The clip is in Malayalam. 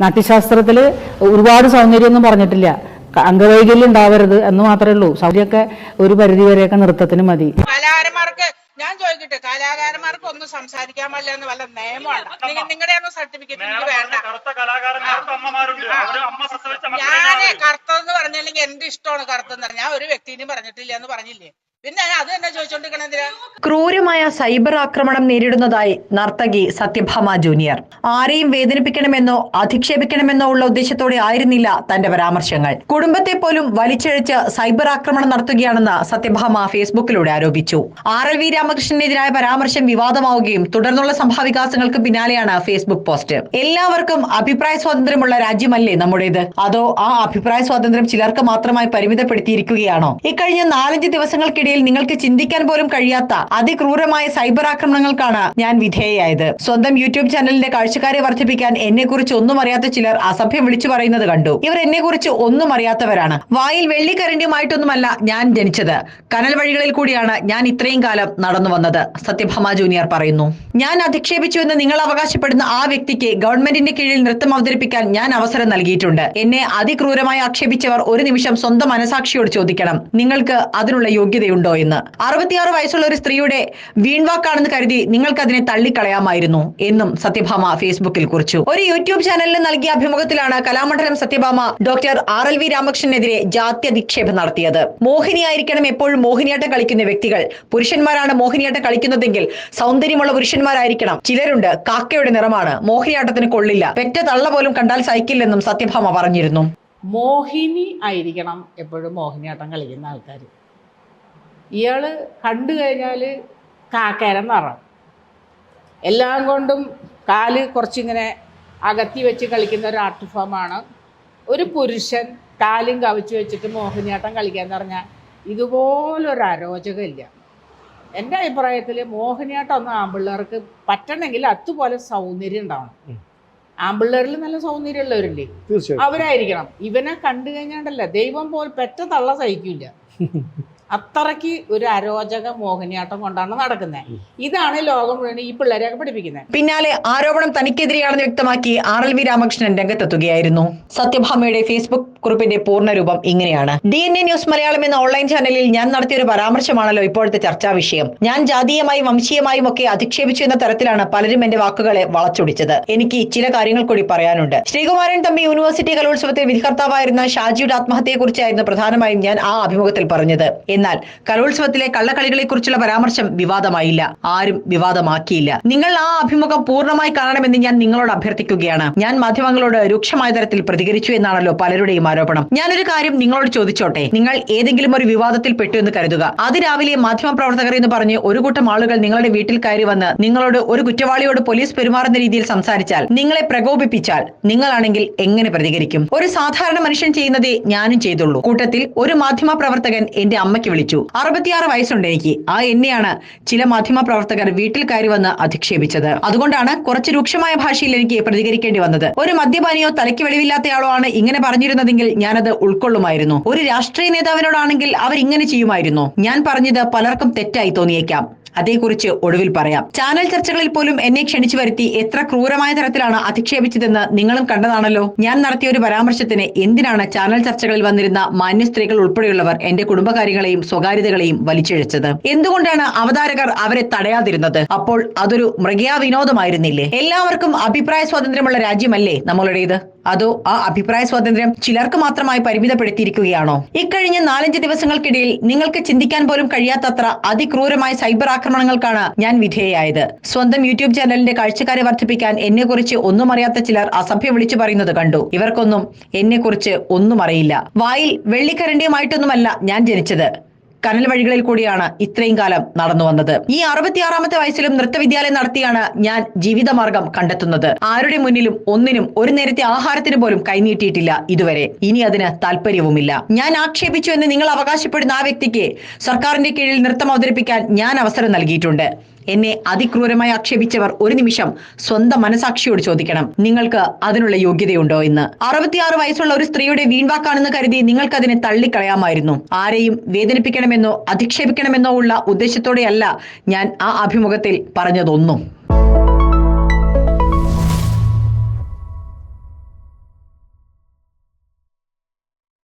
നാട്യശാസ്ത്രത്തിൽ ഒരുപാട് സൗന്ദര്യമൊന്നും പറഞ്ഞിട്ടില്ല. അംഗവൈകല്യം ഉണ്ടാവരുത് എന്ന് മാത്രമേ ഉള്ളൂ. സൗന്ദര്യമൊക്കെ ഒരു പരിധി വരെയൊക്കെ നൃത്തത്തിന് മതി. കലാകാരന്മാർക്ക് ഞാൻ ചോദിക്കട്ടെ കലാകാരന്മാർക്ക് ഒന്നും സംസാരിക്കാൻ പറ്റില്ല എന്ന് വല്ല നിയമമാണ് നിങ്ങളുടെ ഒന്നും സർട്ടിഫിക്കറ്റ് എനിക്ക് വേണ്ട. ഞാൻ കറുത്തതെന്ന് പറഞ്ഞില്ലെങ്കിൽ എന്റെ ഇഷ്ടമാണ് കറുത്തെന്ന്? ഞാൻ ഒരു വ്യക്തിനും പറഞ്ഞിട്ടില്ല എന്ന് പറഞ്ഞില്ലേ? പിന്നെ ക്രൂരമായ സൈബർ ആക്രമണം നേരിടുന്നതായി നർത്തകി സത്യഭാമ ജൂനിയർ. ആരെയും വേദനിപ്പിക്കണമെന്നോ അധിക്ഷേപിക്കണമെന്നോ ഉള്ള ഉദ്ദേശത്തോടെ ആയിരുന്നില്ല തന്റെ പരാമർശങ്ങൾ. കുടുംബത്തെ പോലും വലിച്ചിഴച്ച് സൈബർ ആക്രമണം നടത്തുകയാണെന്ന് സത്യഭാമ ഫേസ്ബുക്കിലൂടെ ആരോപിച്ചു. ആർ എൽ വി രാമകൃഷ്ണനെതിരായ പരാമർശം വിവാദമാവുകയും തുടർന്നുള്ള സംഭവവികാസങ്ങൾക്ക് പിന്നാലെയാണ് ഫേസ്ബുക്ക് പോസ്റ്റ്. എല്ലാവർക്കും അഭിപ്രായ സ്വാതന്ത്ര്യമുള്ള രാജ്യമല്ലേ നമ്മുടേത്? അതോ ആ അഭിപ്രായ സ്വാതന്ത്ര്യം ചിലർക്ക് മാത്രമായി പരിമിതപ്പെടുത്തിയിരിക്കുകയാണോ? ഇക്കഴിഞ്ഞ നാലഞ്ച് ദിവസങ്ങൾക്കിടയിൽ നിങ്ങൾക്ക് ചിന്തിക്കാൻ പോലും കഴിയാത്ത അതിക്രൂരമായ സൈബർ ആക്രമണങ്ങൾക്കാണ് ഞാൻ വിധേയയായത്. സ്വന്തം യൂട്യൂബ് ചാനലിന്റെ കാഴ്ചക്കാരെ വർദ്ധിപ്പിക്കാൻ എന്നെ കുറിച്ച് ഒന്നും അറിയാത്ത ചിലർ അസഭ്യം വിളിച്ചു പറയുന്നത് കണ്ടു. ഇവർ എന്നെ കുറിച്ച് ഒന്നും അറിയാത്തവരാണ്. വായിൽ വെള്ളിക്കരണ്ടിയുമായിട്ടൊന്നുമല്ല ഞാൻ ജനിച്ചത്. കനൽ വഴികളിൽ കൂടിയാണ് ഞാൻ ഇത്രയും കാലം നടന്നു വന്നത് സത്യഭാമ ജൂനിയർ പറയുന്നു. ഞാൻ അധിക്ഷേപിച്ചു എന്ന് നിങ്ങൾ അവകാശപ്പെടുന്ന ആ വ്യക്തിക്ക് ഗവൺമെന്റിന്റെ കീഴിൽ നൃത്തം അവതരിപ്പിക്കാൻ ഞാൻ അവസരം നൽകിയിട്ടുണ്ട്. എന്നെ അതിക്രൂരമായി ആക്ഷേപിച്ചവർ ഒരു നിമിഷം സ്വന്തം മനസാക്ഷിയോട് ചോദിക്കണം. നിങ്ങൾക്ക് അതിനുള്ള യോഗ്യതയുണ്ടോ? എന്ന്. അറുപത്തിയാറ് വയസ്സുള്ള ഒരു സ്ത്രീയുടെ വീൺവാക്കാണെന്ന് കരുതി നിങ്ങൾക്കതിനെ തള്ളിക്കളയാമായിരുന്നു എന്നും സത്യഭാമ ഫേസ്ബുക്കിൽ കുറിച്ചു. ഒരു യൂട്യൂബ് ചാനലിന് നൽകിയ അഭിമുഖത്തിലാണ് Kalamandalam Sathyabhama doctor R L V രാമകൃഷ്ണനെതിരെ ജാത്യധിക്ഷേപം നടത്തിയത്. മോഹിനിയായിരിക്കണം എപ്പോഴും മോഹിനിയാട്ടം കളിക്കുന്ന വ്യക്തികൾ. പുരുഷന്മാരാണ് മോഹിനിയാട്ടം കളിക്കുന്നതെങ്കിൽ സൗന്ദര്യമുള്ള പുരുഷന്മാരായിരിക്കണം. ചിലരുണ്ട് കാക്കയുടെ നിറമാണ് മോഹിനിയാട്ടത്തിന് കൊള്ളില്ല. പെറ്റ തള്ള പോലും കണ്ടാൽ സഹിക്കില്ലെന്നും സത്യഭാമ പറഞ്ഞിരുന്നു. മോഹിനി ആയിരിക്കണം എപ്പോഴും മോഹിനിയാട്ടം കളിക്കുന്ന ആൾക്കാർ ഇയാൾ കണ്ടു കഴിഞ്ഞാൽ കാക്കേരം നിറം എല്ലാം കൊണ്ടും കാൽ കുറച്ചിങ്ങനെ അകത്തി വെച്ച് കളിക്കുന്ന ഒരു ആർട്ട് ഫോമാണ് ഒരു പുരുഷൻ കാലും കവച്ചു വെച്ചിട്ട് മോഹിനിയാട്ടം കളിക്കാൻ പറഞ്ഞാൽ ഇതുപോലൊരു അരോചകമില്ല. എന്റെ അഭിപ്രായത്തിൽ മോഹിനിയാട്ടം ഒന്നും ആമ്പിള്ളേർക്ക് പറ്റണമെങ്കിൽ അതുപോലെ സൗന്ദര്യം ഉണ്ടാവണം. ആമ്പിള്ളേരിൽ നല്ല സൗന്ദര്യം ഉള്ളവരില്ലേ അവരായിരിക്കണം. ഇവനെ കണ്ടു കഴിഞ്ഞാണ്ടല്ല ദൈവം പോൽ പെറ്റ തള്ള സഹിക്കില്ല. അത്രയ്ക്ക് ഒരു അരോചക മോഹിനിയാട്ടം കൊണ്ടാണ് നടക്കുന്നത് ഇതാണ് ലോകം മുഴുവൻ ഈ പിള്ളേരെയൊക്കെ പഠിപ്പിക്കുന്നത് പിന്നാലെ ആരോപണം തനിക്കെതിരെയാണെന്ന് വ്യക്തമാക്കി ആർ എൽ വി രാമകൃഷ്ണൻ രംഗത്തെത്തുകയായിരുന്നു. സത്യഭാമയുടെ ഫേസ്ബുക്ക് കുറിപ്പിന്റെ പൂർണരൂപം ഇങ്ങനെയാണ്. D N A news Malayalam എന്ന ഓൺലൈൻ ചാനലിൽ ഞാൻ നടത്തിയ ഒരു പരാമർശമാണല്ലോ ഇപ്പോഴത്തെ ചർച്ചാ വിഷയം. ഞാൻ ജാതീയമായും വംശീയമായും ഒക്കെ അധിക്ഷേപിച്ചു എന്ന തരത്തിലാണ് പലരും എന്റെ വാക്കുകളെ വളച്ചൊടിച്ചത്. എനിക്ക് ചില കാര്യങ്ങൾ കൂടി പറയാനുണ്ട്. ശ്രീകുമാരൻ തമ്പി യൂണിവേഴ്സിറ്റി കലോത്സവത്തിൽ വിധികർത്താവായിരുന്ന ഷാജിയുടെ ആത്മഹത്യയെക്കുറിച്ചായിരുന്നു പ്രധാനമായും ഞാൻ ആ അഭിമുഖത്തിൽ പറഞ്ഞത്. എന്നാൽ കലോത്സവത്തിലെ കള്ളക്കളികളെ കുറിച്ചുള്ള പരാമർശം വിവാദമായില്ല. ആരും വിവാദമാക്കിയില്ല. നിങ്ങൾ ആ അഭിമുഖം പൂർണമായി കാണണമെന്ന് ഞാൻ നിങ്ങളോട് അഭ്യർത്ഥിക്കുകയാണ്. ഞാൻ മാധ്യമങ്ങളോട് രൂക്ഷമായ തരത്തിൽ പ്രതികരിച്ചു എന്നാണല്ലോ പലരുടെയും ആരോപണം. ഞാനൊരു കാര്യം നിങ്ങളോട് ചോദിച്ചോട്ടെ. നിങ്ങൾ ഏതെങ്കിലും ഒരു വിവാദത്തിൽ പെട്ടു എന്ന് കരുതുക. അതിരാവിലെ മാധ്യമ പ്രവർത്തകർ എന്ന് പറഞ്ഞ് ഒരു കൂട്ടം ആളുകൾ നിങ്ങളുടെ വീട്ടിൽ കയറി വന്ന് നിങ്ങളോട് ഒരു കുറ്റവാളിയോട് പോലീസ് പെരുമാറുന്ന രീതിയിൽ സംസാരിച്ചാൽ നിങ്ങളെ പ്രകോപിപ്പിച്ചാൽ നിങ്ങളാണെങ്കിൽ എങ്ങനെ പ്രതികരിക്കും? ഒരു സാധാരണ മനുഷ്യൻ ചെയ്യുന്നതേ ഞാനും ചെയ്തുള്ളൂ. കൂട്ടത്തിൽ ഒരു മാധ്യമ പ്രവർത്തകൻ എന്റെ അമ്മയ്ക്ക് വിളിച്ചു. അറുപത്തിയാറ് വയസ്സുണ്ട് എനിക്ക്. ആ എന്നെയാണ് ചില മാധ്യമ പ്രവർത്തകർ വീട്ടിൽ കയറി വന്ന് അധിക്ഷേപിച്ചത്. അതുകൊണ്ടാണ് കുറച്ച് രൂക്ഷമായ ഭാഷയിൽ എനിക്ക് പ്രതികരിക്കേണ്ടി വന്നത്. ഒരു മദ്യപാനിയോ തലയ്ക്ക് വെളിവില്ലാത്തയാളോ ആണ് ഇങ്ങനെ പറഞ്ഞിരുന്നതെങ്കിൽ ഞാനത് ഉൾക്കൊള്ളുമായിരുന്നു. ഒരു രാഷ്ട്രീയ നേതാവിനോടാണെങ്കിൽ അവർ ഇങ്ങനെ ചെയ്യുമായിരുന്നു. ഞാൻ പറഞ്ഞത് പലർക്കും തെറ്റായി തോന്നിയേക്കാം. അതേക്കുറിച്ച് ഒടുവിൽ പറയാം. ചാനൽ ചർച്ചകളിൽ പോലും എന്നെ ക്ഷണിച്ചു വരുത്തി എത്ര ക്രൂരമായ തരത്തിലാണ് അധിക്ഷേപിച്ചതെന്ന് നിങ്ങളും കണ്ടതാണല്ലോ. ഞാൻ നടത്തിയ ഒരു പരാമർശത്തിന് എന്തിനാണ് ചാനൽ ചർച്ചകളിൽ വന്നിരുന്ന മാന്യ സ്ത്രീകൾ ഉൾപ്പെടെയുള്ളവർ എന്റെ കുടുംബകാര്യങ്ങളെയും സ്വകാര്യതകളെയും വലിച്ചിഴച്ചത്? എന്തുകൊണ്ടാണ് അവതാരകർ അവരെ തടയാതിരുന്നത്? അപ്പോൾ അതൊരു മൃഗയാ വിനോദമായിരുന്നില്ലേ? എല്ലാവർക്കും അഭിപ്രായ സ്വാതന്ത്ര്യമുള്ള രാജ്യമല്ലേ നമ്മളുടേത്? അതോ ആ അഭിപ്രായ സ്വാതന്ത്ര്യം ചിലർക്ക് മാത്രമായി പരിമിതപ്പെടുത്തിയിരിക്കുകയാണോ? ഇക്കഴിഞ്ഞ നാലഞ്ച് ദിവസങ്ങൾക്കിടയിൽ നിങ്ങൾക്ക് ചിന്തിക്കാൻ പോലും കഴിയാത്തത്ര അതിക്രൂരമായ സൈബർ ആക്രമണങ്ങൾക്കാണ് ഞാൻ വിധേയയായത്. സ്വന്തം യൂട്യൂബ് ചാനലിന്റെ കാഴ്ചക്കാരെ വർദ്ധിപ്പിക്കാൻ എന്നെ കുറിച്ച് ഒന്നും അറിയാത്ത ചിലർ അസഭ്യം വിളിച്ചു പറയുന്നത് കണ്ടു. ഇവർക്കൊന്നും എന്നെ കുറിച്ച് ഒന്നും അറിയില്ല. വായിൽ വെള്ളിക്കരണ്ടിയുമായിട്ടൊന്നുമല്ല ഞാൻ ജനിച്ചത്. കനൽ വഴികളിൽ കൂടിയാണ് ഇത്രയും കാലം നടന്നു വന്നത്. ഈ അറുപത്തിയാറാമത്തെ വയസ്സിലും നൃത്തവിദ്യാലയം നടത്തിയാണ് ഞാൻ ജീവിതമാർഗം കണ്ടെത്തുന്നത്. ആരുടെ മുന്നിലും ഒന്നിനും ഒരു നേരത്തെ ആഹാരത്തിന് പോലും കൈനീട്ടിയിട്ടില്ല ഇതുവരെ. ഇനി അതിന് താല്പര്യവുമില്ല. ഞാൻ ആക്ഷേപിച്ചു എന്ന് നിങ്ങൾ അവകാശപ്പെടുന്ന ആ വ്യക്തിക്ക് സർക്കാരിന്റെ കീഴിൽ നൃത്തം അവതരിപ്പിക്കാൻ ഞാൻ അവസരം നൽകിയിട്ടുണ്ട്. എന്നെ അതിക്രൂരമായി ആക്ഷേപിച്ചവർ ഒരു നിമിഷം സ്വന്തം മനസാക്ഷിയോട് ചോദിക്കണം. നിങ്ങൾക്ക് അതിനുള്ള യോഗ്യതയുണ്ടോ എന്ന്. അറുപത്തിയാറ് വയസ്സുള്ള ഒരു സ്ത്രീയുടെ വീൺവാക്കാണെന്ന് കരുതി നിങ്ങൾക്ക് അതിനെ തള്ളിക്കളയാമായിരുന്നു. ആരെയും വേദനിപ്പിക്കണമെന്നോ അധിക്ഷേപിക്കണമെന്നോ ഉള്ള ഉദ്ദേശത്തോടെയല്ല ഞാൻ ആ അഭിമുഖത്തിൽ പറഞ്ഞതൊന്നും.